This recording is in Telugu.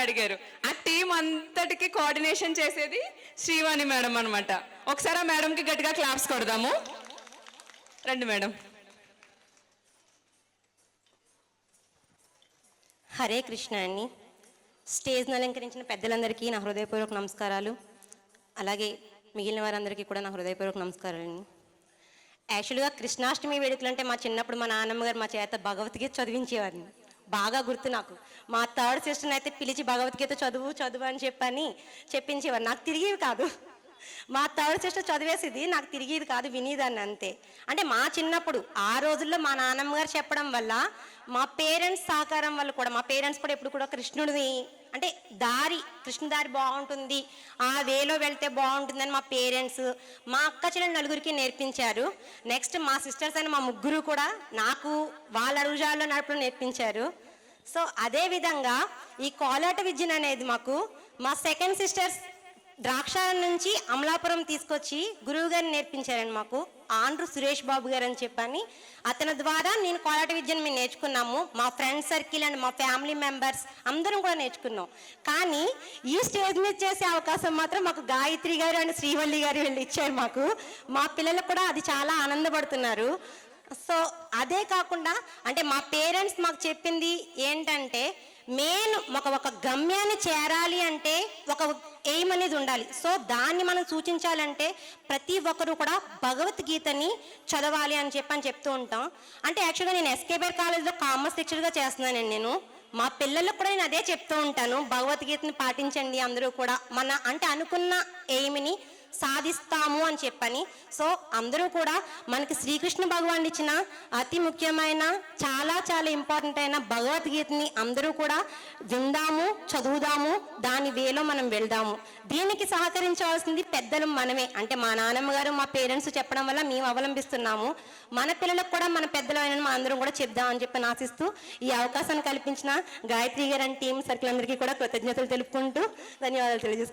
అడిగారు. ఆ టీం అంతటికి కోఆర్డినేషన్ చేసేది శ్రీవాణి మేడం అనమాట ఒకసారి ఆ మేడంకి గట్టిగా క్లాప్స్ కొడదాము. రండి మేడం. హరే కృష్ణ అండి. స్టేజ్ను అలంకరించిన పెద్దలందరికీ నా హృదయపూర్వక నమస్కారాలు. అలాగే మిగిలిన వారందరికీ కూడా నా హృదయపూర్వక నమస్కారాలు అండి. యాక్చువల్గా కృష్ణాష్టమి వేడుకలు అంటే మా చిన్నప్పుడు మా నాన్నమ్మ గారు మా చేత భగవద్గీత చదివించేవారిని బాగా గుర్తు నాకు. మా థర్డ్ సిస్టర్ని అయితే పిలిచి భగవద్గీత చదువు చదువు అని చెప్పని చెప్పించేవారు. నాకు తిరిగేవి కాదు. మా థర్డ్ సిస్టర్ చదివేసేది నాకు తిరిగేది కాదు వినేదాన్ని అంతే. అంటే మా చిన్నప్పుడు ఆ రోజుల్లో మా నాన్నమ్మ గారు చెప్పడం వల్ల మా పేరెంట్స్ సహకారం వల్ల కూడా మా పేరెంట్స్ కూడా ఎప్పుడు కూడా కృష్ణుడిని అంటే దారి కృష్ణ దారి బాగుంటుంది ఆ వేలో వెళ్తే బాగుంటుందని మా పేరెంట్స్ మా అక్క చెల్లెలు నలుగురికి నేర్పించారు. నెక్స్ట్ మా సిస్టర్స్ అయిన మా ముగ్గురు కూడా నాకు వాళ్ళ అడుగుజాల్లో నడపడం నేర్పించారు. సో అదే విధంగా ఈ కోలాట విద్యను అనేది మాకు మా సెకండ్ సిస్టర్స్ ద్రాక్షారం నుంచి అమలాపురం తీసుకొచ్చి గురువు నేర్పించారండి మాకు. ఆండ్రు సురేష్ బాబు గారు అని చెప్పని. అతని ద్వారా నేను కోలాట విద్యను మేము నేర్చుకున్నాము. మా ఫ్రెండ్ సర్కిల్ అండ్ మా ఫ్యామిలీ మెంబర్స్ అందరం కూడా నేర్చుకున్నాం. కానీ ఈ స్టేజ్ మీద చేసే అవకాశం మాత్రం మాకు గాయత్రి గారు అండ్ శ్రీవల్లి గారు వెళ్ళి ఇచ్చారు మాకు. మా పిల్లలు కూడా అది చాలా ఆనందపడుతున్నారు. సో అదే కాకుండా అంటే మా పేరెంట్స్ మాకు చెప్పింది ఏంటంటే మెయిన్ ఒక ఒక గమ్యాన్ని చేరాలి అంటే ఒక ఎయిమ్ అనేది ఉండాలి. సో దాన్ని మనం సూచించాలంటే ప్రతి ఒక్కరు కూడా భగవద్గీతని చదవాలి అని చెప్పి అని చెప్తూ ఉంటాం. అంటే యాక్చువల్గా నేను ఎస్కేబీఆర్ కాలేజ్లో కామర్స్ లెక్చర్గా చేస్తున్నానండి నేను. మా పిల్లలకు కూడా నేను అదే చెప్తూ ఉంటాను. భగవద్గీతని పాటించండి అందరూ కూడా. మన అంటే అనుకున్న ఎయిమ్ని సాధిస్తాము అని చెప్పని. సో అందరూ కూడా మనకి శ్రీకృష్ణ భగవాన్ ఇచ్చిన అతి ముఖ్యమైన చాలా చాలా ఇంపార్టెంట్ అయిన భగవద్గీతని అందరూ కూడా విందాము చదువుదాము దాని వేలో మనం వెళ్దాము. దీనికి సహకరించవలసింది పెద్దలు మనమే. అంటే మా నాన్నమ్మ గారు మా పేరెంట్స్ చెప్పడం వల్ల మేము అవలంబిస్తున్నాము. మన పిల్లలకు కూడా మన పెద్దలు అయిన మా అందరం కూడా చెప్దామని చెప్పి ఆశిస్తూ ఈ అవకాశాన్ని కల్పించిన గాయత్రి గారు అండ్ టీం సర్కిల్ అందరికీ కూడా కృతజ్ఞతలు తెలుపుకుంటూ ధన్యవాదాలు తెలియజేస్తున్నాను